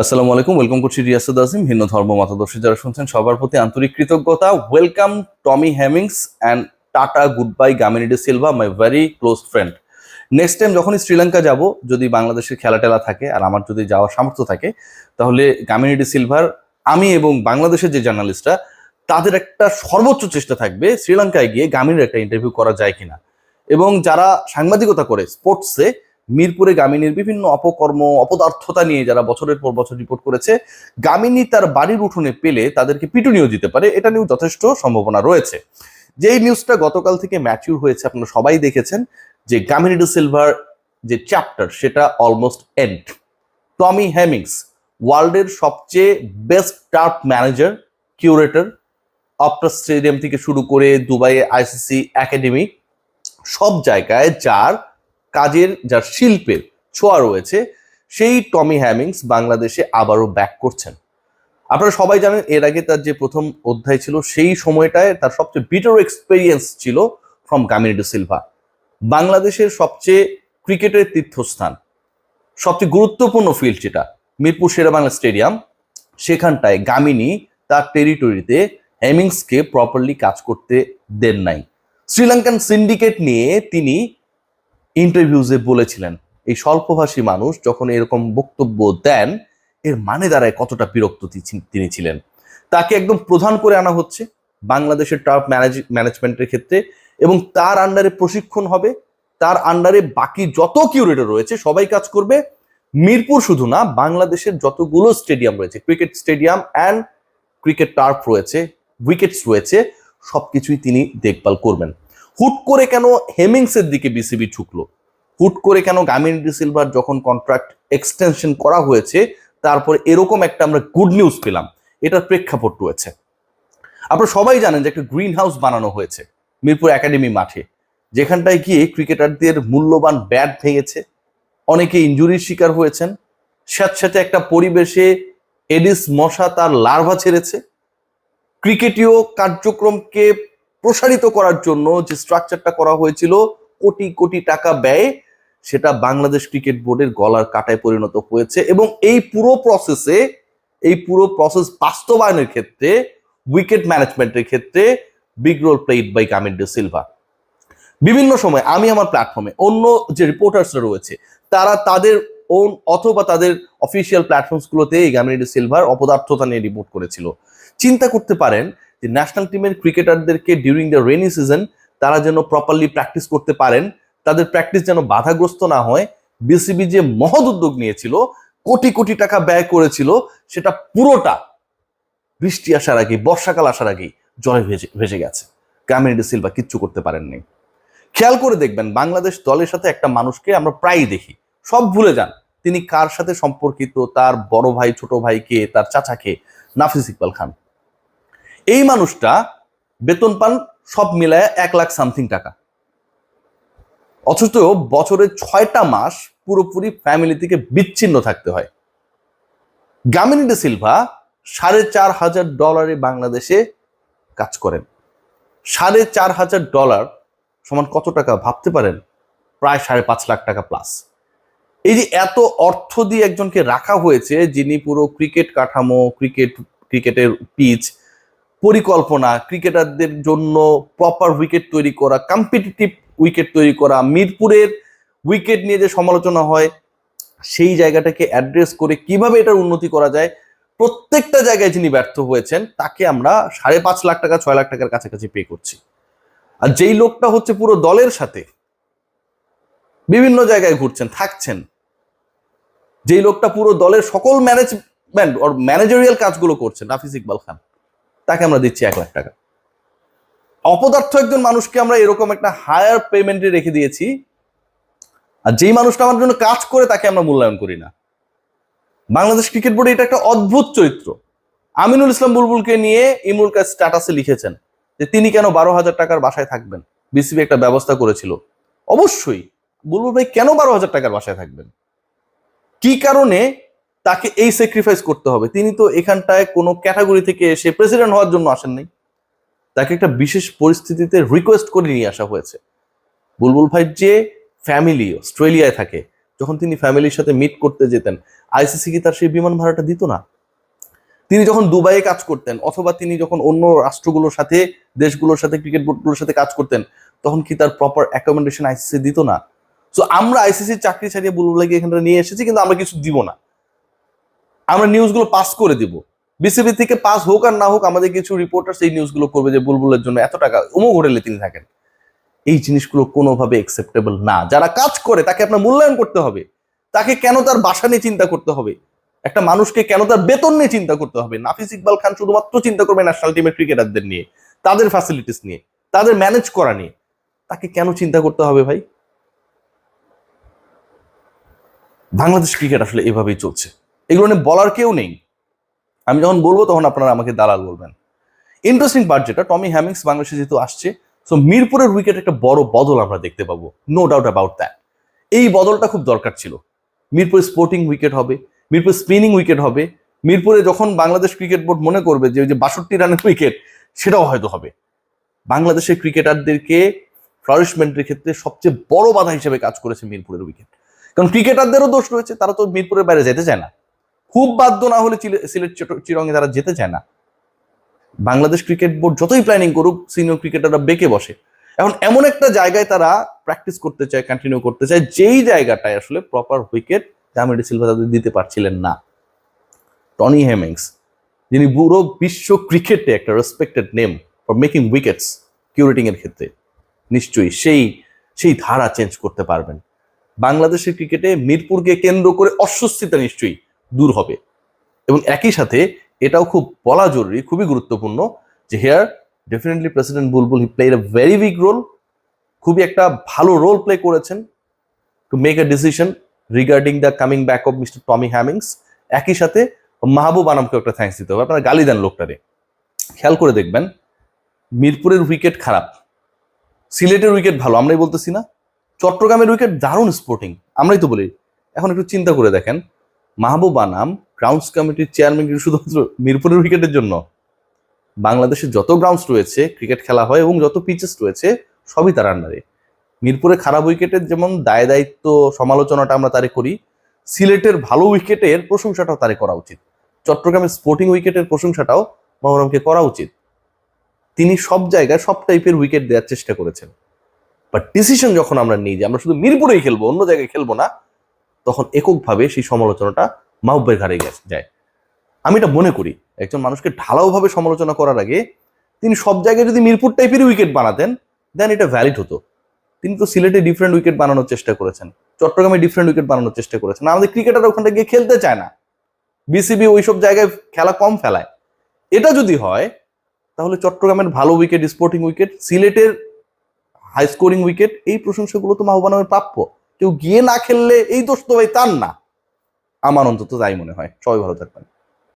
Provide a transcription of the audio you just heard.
আসসালামু আলাইকুম ওয়েলকাম করছি রিয়াসুদ আসিম ভিন্ন ধর্ম মতাদর্শী। যারা শুনছেন সবার প্রতি আন্তরিক কৃতজ্ঞতা welcome Tommy Hemmings and tata good bye Gamini de Silva my very close friend next time যখনই শ্রীলঙ্কা যাব, যদি বাংলাদেশের খেলা টেলা থাকে আর আমার যদি যাওয়ার সামর্থ্য থাকে, তাহলে গামিনিডি সিলভার আমি এবং বাংলাদেশের যে জার্নালিস্টরা, তাদের একটা সর্বোচ্চ চেষ্টা থাকবে শ্রীলঙ্কায় গিয়ে গামিনীর একটা ইন্টারভিউ করা যায় কিনা। এবং যারা সাংবাদিকতা করে স্পোর্টসে মিরপুরে গামিনীর বিভিন্ন অপকর্ম, অপদার্থতা নিয়ে যারা বছরের পর বছর রিপোর্ট করেছে, গামিনী তার বাড়ির উঠোনে পেলে তাদেরকে পিটুনিও দিতে পারে, এটা নিয়েও যথেষ্ট সম্ভাবনা রয়েছে। যেই নিউজটা গতকাল থেকে ম্যাচিউর হয়েছে, আপনারা সবাই দেখেছেন যে গামিনী ডি সিলভার যে চ্যাপ্টার সেটা অলমোস্ট এন্ড টমি হ্যামিংস ওয়ার্ল্ডের সবচেয়ে বেস্ট টার্ফ ম্যানেজার কিউরেটর অপটা স্টেডিয়াম থেকে শুরু করে দুবাই আইসিসি একাডেমি সব জায়গায় যার কাজের যার শিল্পের ছোঁয়া রয়েছে, সেই টমি হ্যামিংস বাংলাদেশে আবারও ব্যাক করছেন। আপনারা সবাই জানেন, এর আগে তার যে প্রথম অধ্যায় ছিল, সেই সময়টায় তার সবচেয়ে বিটার এক্সপেরিয়েন্স ছিল ফ্রম গামিনী সিলভা বাংলাদেশের সবচেয়ে ক্রিকেটের তীর্থস্থান, সবচেয়ে গুরুত্বপূর্ণ ফিল্ড যেটা, মিরপুর শেরেবাংলা স্টেডিয়াম। সেখানটায় গামিনী তার টেরিটরিতে হ্যামিংসকে প্রপারলি কাজ করতে দেন নাই। শ্রীলঙ্কান সিন্ডিকেট নিয়ে তিনি ইন্টারভিউজে বলেছিলেন, এই স্বল্পভাষী মানুষ যখন এরকম বক্তব্য দেন, এর মানে দাঁড়ায় কতটা বিরক্ত তিনি ছিলেন। তাকে একদম প্রধান করে আনা হচ্ছে বাংলাদেশের টার্ফ ম্যানেজ ম্যানেজমেন্টের ক্ষেত্রে এবং তার আন্ডারে প্রশিক্ষণ হবে। তার আন্ডারে বাকি যত কিউরেটর রয়েছে, সবাই কাজ করবে। মিরপুর শুধু না, বাংলাদেশের যতগুলো স্টেডিয়াম রয়েছে cricket stadium and cricket turf রয়েছে উইকেটস রয়েছে, সবকিছুই তিনি দেখভাল করবেন। হুট করে কেন হেমিংসের দিকে বিসিবি ঝুঁকলো হুট করে কেন গামিনী ডি সিলভার যখন কন্ট্রাক্ট এক্সটেনশন করা হয়েছে, তারপর এরকম একটা আমরা গুড নিউজ পেলাম। এটার প্রেক্ষাপট রয়েছে। আপনারা সবাই জানেন যে একটা গ্রিন হাউস বানানো হয়েছে মিরপুর একাডেমি মাঠে, যেখানটায় গিয়ে ক্রিকেটারদের মূল্যবান ব্যাট ভেঙেছে। অনেকে ইঞ্জুরির শিকার হয়েছেন। স্যাঁতস্যাঁতে একটা পরিবেশে এডিস মশা তার লার্ভা ছেড়েছে। ক্রিকেটীয় কার্যক্রমকে প্রসারিত করার জন্য যে স্ট্রাকচারটা করা হয়েছিল, কোটি কোটি টাকা ব্যয়ে, সেটা বাংলাদেশ ক্রিকেট বোর্ডের গলার কাটায় পরিণত হয়েছে এবং এই পুরো প্রসেসে এই পুরো প্রসেস বাস্তবায়নের ক্ষেত্রে উইকেট ম্যানেজমেন্টের ক্ষেত্রে big role played by Kamil de Silva বিভিন্ন সময় আমি আমার প্ল্যাটফর্মে অন্য যে রিপোর্টার্সরা রয়েছে, তারা তাদের ওন অথবা তাদের অফিসিয়াল প্ল্যাটফর্মসগুলোতে এই গামিনী ডে সিলভার অপদার্থতা নিয়ে রিপোর্ট করেছিল। চিন্তা করতে পারেন যে ন্যাশনাল টিমের ক্রিকেটারদেরকে ডিউরিং দ্য রেনি সিজন তারা যেন প্রপারলি প্র্যাকটিস করতে পারেন, তাদের প্র্যাকটিস যেন বাধাগ্রস্ত না হয় বিসিবি যে মহৎ উদ্যোগ নিয়েছিল, কোটি কোটি টাকা ব্যয় করেছিল, সেটা পুরোটা বৃষ্টি আসার আগে বর্ষাকাল আসার আগেই জলে ভেসে ভেসে গেছে। গামিনী ডি সিলভা কিচ্ছু করতে পারেননি খেয়াল করে দেখবেন, বাংলাদেশ দলের সাথে একটা মানুষকে আমরা প্রায়ই দেখি। সব ভুলে যান, তিনি কার সাথে সম্পর্কিত, তার বড় ভাই, ছোট ভাইকে, তার চাচাকে, নাফিস ইকবাল খান। এই মানুষটা বেতন পান সব মিলায় এক লাখ সামথিং টাকা। অথচ বছরের ছয়টা মাস পুরোপুরি ফ্যামিলি থেকে বিচ্ছিন্ন থাকতে হয়। গামিনী ডে সিলভা সাড়ে চার হাজার ডলারে বাংলাদেশে কাজ করেন। সাড়ে চার হাজার ডলার সমান কত টাকা ভাবতে পারেন? প্রায় সাড়ে পাঁচ লাখ টাকা প্লাস এই যে এত অর্থ দিয়ে একজনকে রাখা হয়েছে, যিনি পুরো ক্রিকেট কাঠামো ক্রিকেট ক্রিকেটের পিচ পরিকল্পনা, ক্রিকেটারদের জন্য প্রপার উইকেট তৈরি করা কম্পিটিটিভ উইকেট তৈরি করা, মিরপুরের উইকেট নিয়ে যে সমালোচনা হয়, সেই জায়গাটাকে অ্যাড্রেস করে কীভাবে এটার উন্নতি করা যায়, প্রত্যেকটা জায়গায় যিনি ব্যর্থ হয়েছেন, তাকে আমরা সাড়ে পাঁচ লাখ টাকা, ছয় লাখ টাকার কাছাকাছি পে করছি। আর যেই লোকটা হচ্ছে পুরো দলের সাথে, বিভিন্ন জায়গায় ঘুরছেন, থাকছেন, যেই লোকটা পুরো দলের সকল ম্যানেজমেন্ট ওর ম্যানেজারিয়াল কাজগুলো করছেন নাফিস ইকবাল খান। তাকে আমরা দিচ্ছি এক লাখ টাকা। অপদার্থ একজন মানুষকে আমরা এরকম একটা হায়ার পেমেন্টে রেখে দিয়েছি, আর যেই মানুষটা আমার জন্য কাজ করে তাকে আমরা মূল্যায়ন করি না। বাংলাদেশ ক্রিকেট বোর্ডে এটা একটা অদ্ভুত চরিত্র। আমিনুল ইসলাম বুলবুলকে নিয়ে ইমরুল কাজ স্ট্যাটাসে লিখেছেন যে তিনি কেন বারো হাজার টাকার বাসায় থাকবেন? বিসিবি একটা ব্যবস্থা করেছিল। অবশ্যই, বুলবুল ভাই কেন বারো হাজার টাকার বাসায় থাকবেন? কি কারণে তাকে এই স্যাক্রিফাইস করতে হবে। তিনি তো এখানটায় কোনো ক্যাটাগরি থেকে এসে প্রেসিডেন্ট হওয়ার জন্য আসেন নাই। তাকে একটা বিশেষ পরিস্থিতিতে রিকোয়েস্ট করে নিয়ে আসা হয়েছে। বুলবুল ভাই যে ফ্যামিলি অস্ট্রেলিয়ায় থাকে, যখন তিনি ফ্যামিলির সাথে মিট করতে যেতেন আইসিসি কি তার সেই বিমান ভাড়াটা দিত না? তিনি যখন দুবাইয়ে কাজ করতেন, অথবা তিনি যখন অন্য রাষ্ট্রগুলোর সাথে, দেশগুলোর সাথে ক্রিকেট বোর্ডগুলোর সাথে কাজ করতেন, তখন কি তার প্রপার অ্যাকোমোডেশন আইসিসি দিত না? সো আমরা আইসিসির চাকরি ছাড়িয়ে বুলবুলাকে এখানে নিয়ে এসেছি, কিন্তু আমরা কিছু দিব না। আমরা নিউজগুলো পাস করে দিব। বিসিবি থেকে পাস হোক আর না হোক, আমাদের কিছু রিপোর্টার সেই নিউজগুলো করবে যে বুলবুলের জন্য এত টাকা অমুক হোটেলে তিনি থাকেন। এই জিনিসগুলো কোনোভাবে একসেপ্টেবল না। যারা কাজ করে, তাকে আপনার মূল্যায়ন করতে হবে। তাকে কেন তার বাসা নিয়ে চিন্তা করতে হবে? একটা মানুষকে কেন তার বেতন নিয়ে চিন্তা করতে হবে? নাফিস ইকবাল খান শুধুমাত্র চিন্তা করবে ন্যাশনাল টিমের ক্রিকেটারদের নিয়ে, তাদের ফ্যাসিলিটিস নিয়ে, তাদের ম্যানেজ করা নিয়ে। তাকে কেন চিন্তা করতে হবে ভাই? বাংলাদেশ ক্রিকেট আসলে এভাবেই চলছে। এগুলো নিয়ে বলার কেউ নেই। আমি যখন বলব তখন আপনারা আমাকে দালাল বলবেন। ইন্টারেস্টিং পার্ট যেটা টমি হ্যামিংস বাংলাদেশে যেহেতু আসছে সো মিরপুরের উইকেট একটা বড় বদল আমরা দেখতে পাবো। নো ডাউট অ্যাবাউট দ্যাট এই বদলটা খুব দরকার ছিল। মিরপুর স্পোর্টিং উইকেট হবে, মিরপুর স্পিনিং উইকেট হবে, মিরপুরে যখন বাংলাদেশ ক্রিকেট বোর্ড মনে করবে যে ওই যে বাষট্টি রানের উইকেট সেটাও হয়তো হবে। বাংলাদেশের ক্রিকেটারদেরকে ফ্লারিশমেন্টের ক্ষেত্রে সবচেয়ে বড় বাধা হিসেবে কাজ করেছে মিরপুরের উইকেট কারণ ক্রিকেটারদেরও দোষ রয়েছে, তারা তো মিরপুরের বাইরে যেতে চায় না। খুব বাধ্য না হলে সিলেট চিরঙ্গে তারা যেতে চায় না। বাংলাদেশ ক্রিকেট বোর্ড যতই প্ল্যানিং করুক সিনিয়র ক্রিকেটাররা বেঁকে বসে। এখন এমন একটা জায়গায় তারা প্র্যাকটিস করতে চায় কন্টিনিউ করতে চায়, যেই জায়গাটায় আসলে প্রপার উইকেট জামিডি সিলভা তাদের দিতে পারছিলেন না। টনি হেমিংস যিনি পুরো বিশ্ব ক্রিকেটে একটা respected name for making wickets curating এর ক্ষেত্রে। নিশ্চয়ই সেই সেই ধারা চেঞ্জ করতে পারবেন। বাংলাদেশের ক্রিকেটে মিরপুরকে কেন্দ্র করে অস্বস্তিতা নিশ্চয়ই দূর হবে। এবং একই সাথে এটাও খুব বলা জরুরি, খুবই গুরুত্বপূর্ণ যে here definitely president Bulbul he played a very big role খুবই একটা ভালো রোল প্লে করেছেন to make a decision regarding the coming back of mister Tommy Hemmings একই সাথে মাহবুব আনামকে একটা থ্যাঙ্কস দিতে হবে। আপনারা গালি দেন লোকটারে। খেয়াল করে দেখবেন, মিরপুরের উইকেট খারাপ, সিলেটের উইকেট ভালো, আমরাই বলতেছি না। চট্টগ্রামের উইকেট দারুণ স্পোর্টিং আমরাই তো বলি। এখন একটু চিন্তা করে দেখেন মাহবুব আনাম গ্রাউন্ডস কমিটির চেয়ারম্যান কিন্তু শুধুমাত্র মিরপুরের উইকেটের জন্য? বাংলাদেশে যত গ্রাউন্ডস রয়েছে ক্রিকেট খেলা হয় এবং যত পিচেস রয়েছে, সবই তার আন্ডারে মিরপুরে খারাপ উইকেটের যেমন দায় দায়িত্ব সমালোচনাটা আমরা তারে করি, সিলেটের ভালো উইকেটের প্রশংসাটাও তারে করা উচিত। চট্টগ্রামের স্পোর্টিং উইকেটের প্রশংসাটাও মহরমকে করা উচিত। তিনি সব জায়গায় সব টাইপের উইকেট দেওয়ার চেষ্টা করেছেন। বাট ডিসিশন যখন আমরা নিই যে আমরা শুধু মিরপুরেই খেলব, অন্য জায়গায় খেলব না তখন এককভাবে সেই সমালোচনাটা মাহবুবের ঘাড়ে গেছে, যায়। আমি এটা মনে করি, একজন মানুষকে ঢালাওভাবে সমালোচনা করার আগে তিনি সব জায়গায় যদি মিরপুর টাইপের উইকেট বানাতেন দেন এটা ভ্যালিড হতো। তিনি তো সিলেটে ডিফারেন্ট উইকেট বানানোর চেষ্টা করেছেন, চট্টগ্রামে ডিফারেন্ট উইকেট বানানোর চেষ্টা করেছেন। আমাদের ক্রিকেটার ওখানে গিয়ে খেলতে চায় না। বিসিবি ওইসব জায়গায় খেলা কম ফেলায়। এটা যদি হয়, তাহলে চট্টগ্রামের ভালো উইকেট স্পোর্টিং উইকেট সিলেটের হাই স্কোরিং উইকেট এই প্রশংসাগুলো তো মাহবানের প্রাপ্য। কেউ গিয়ে না খেললে এই দোষ তো ভাই তার না। আমার অন্তত তাই মনে হয়। সবাই ভালো থাকবেন।